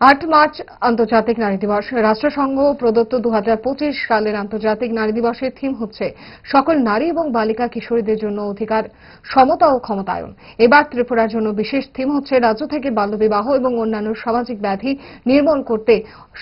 আট মার্চ আন্তর্জাতিক নারী দিবস। রাষ্ট্রসংঘ প্রদত্ত দু হাজার পঁচিশ সালের আন্তর্জাতিক নারী দিবসের থিম হচ্ছে সকল নারী এবং বালিকা কিশোরীদের জন্য অধিকার, সমতা ও ক্ষমতায়ন। এবার ত্রিপুরার জন্য বিশেষ থিম হচ্ছে রাজ্য থেকে বাল্যবিবাহ এবং অন্যান্য সামাজিক ব্যাধি নির্মূল করতে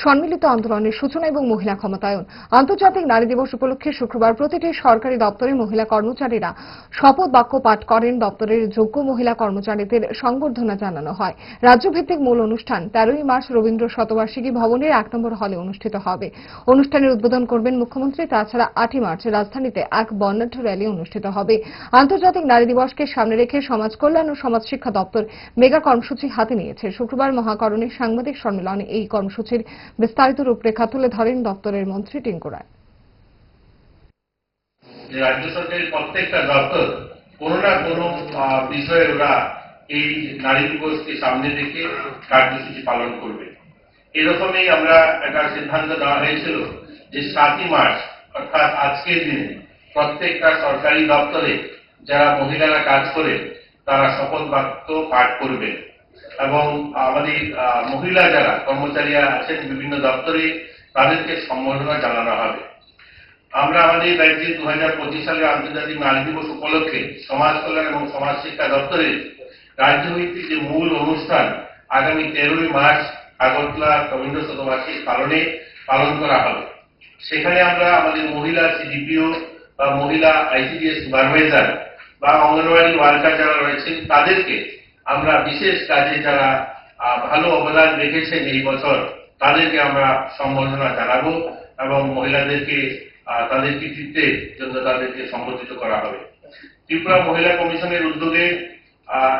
সম্মিলিত আন্দোলনের সূচনা এবং মহিলা ক্ষমতায়ন। আন্তর্জাতিক নারী দিবস উপলক্ষে শুক্রবার প্রতিটি সরকারি দপ্তরে মহিলা কর্মচারীরা শপথ বাক্য পাঠ করেন। দপ্তরের যোগ্য মহিলা কর্মচারীদের সংবর্ধনা জানানো হয়। রাজ্যভিত্তিক মূল অনুষ্ঠান তেরোই মার্চ রবীন্দ্র শতবার্ষিকী ভবনের এক নম্বর হলে অনুষ্ঠিত হবে। অনুষ্ঠানের উদ্বোধন করবেন মুখ্যমন্ত্রী। তাছাড়া আটই মার্চ রাজধানীতে এক বর্ণাঢ্য র্যালি অনুষ্ঠিত হবে। আন্তর্জাতিক নারী দিবসকে সামনে রেখে সমাজ কল্যাণ ও সমাজ শিক্ষা দপ্তর মেগা কর্মসূচি হাতে নিয়েছে। শুক্রবার মহাকরণে সাংবাদিক সম্মেলনে এই কর্মসূচির বিস্তারিত রূপরেখা তুলে ধরেন দপ্তরের মন্ত্রী টিঙ্কু রায়। রাজ্য সরকারের প্রত্যেকটা দপ্তর কোনো না কোনো বিষয়ে ওরা এই নারী দিবসকে সামনে রেখে কার্যসূচি পালন করবে। এরকমই আমরা একটা সিদ্ধান্ত দেওয়া হয়েছিল যে সাতই মার্চ, অর্থাৎ আজকের দিনে প্রত্যেকটা সরকারি দপ্তরে যারা মহিলারা কাজ করে, তারা শপথ বাক্য পাঠ করবে। এবং আমাদের মহিলা যারা কর্মচারীরা আছেন বিভিন্ন দপ্তরে, তাদেরকে সম্বর্ধনা জানানো হবে। আমরা আমাদের রাজ্যে দু হাজার পঁচিশ সালের আন্তর্জাতিক নারী দিবস উপলক্ষে সমাজ কল্যাণ এবং সমাজ শিক্ষা দপ্তরের রাজ্যভিত্তিক যে মূল অনুষ্ঠান আগামী তেরোই মার্চ আগরতলা রবীন্দ্র শতবার্ষিকী পালনে পালন করা হবে। সেখানে আমরা আমাদের মহিলা সিডিপিও বা মহিলা আইসিডিএস সুপারভাইজার বা অঙ্গনওয়াড়ি ওয়ার্কার যারা রয়েছেন, তাদেরকে আমরা বিশেষ কাজে যারা ভালো অবদান রেখেছেন এই বছর, তাদেরকে আমরা সম্বর্ধনা জানাব এবং মহিলাদেরকে তাদের কৃতিত্বের জন্য তাদেরকে সম্বোধিত করা হবে। ত্রিপুরা মহিলা কমিশনের উদ্যোগে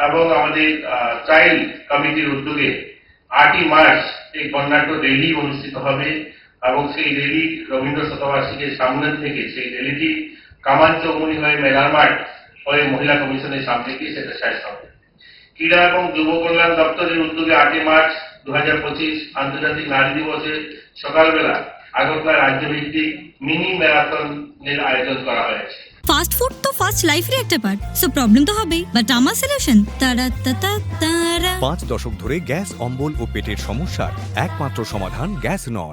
এবং আমাদের চাইল্ড কমিটির উদ্যোগে আটই মার্চ এই বর্ণাঢ্য র্যালি অনুষ্ঠিত হবে এবং সেই র্যালি রবীন্দ্র শতবার্ষিকীর সামনে থেকে সেই র্যালিটি কামান চৌমুনি হয়ে মেলার মাঠ হয়ে মহিলা কমিশনের সামনে গিয়ে সেটা শেষ হবে। ক্রীড়া এবং যুব কল্যাণ দপ্তরের উদ্যোগে আটই মার্চ দু হাজার পঁচিশ আন্তর্জাতিক নারী দিবসে সকালবেলা আগরতলা রাজ্যভিত্তিক মিনি ম্যারাথনের আয়োজন করা হয়েছে। ফাস্ট ফুড তো ফাস্ট লাইফের একটা পার্ট সো প্রবলেম তো হবেই। বাট আমার সলিউশন তারা তারা তারা। পাঁচ দশক ধরে গ্যাস, অম্বল ও পেটের সমস্যার একমাত্র সমাধান গ্যাস নল।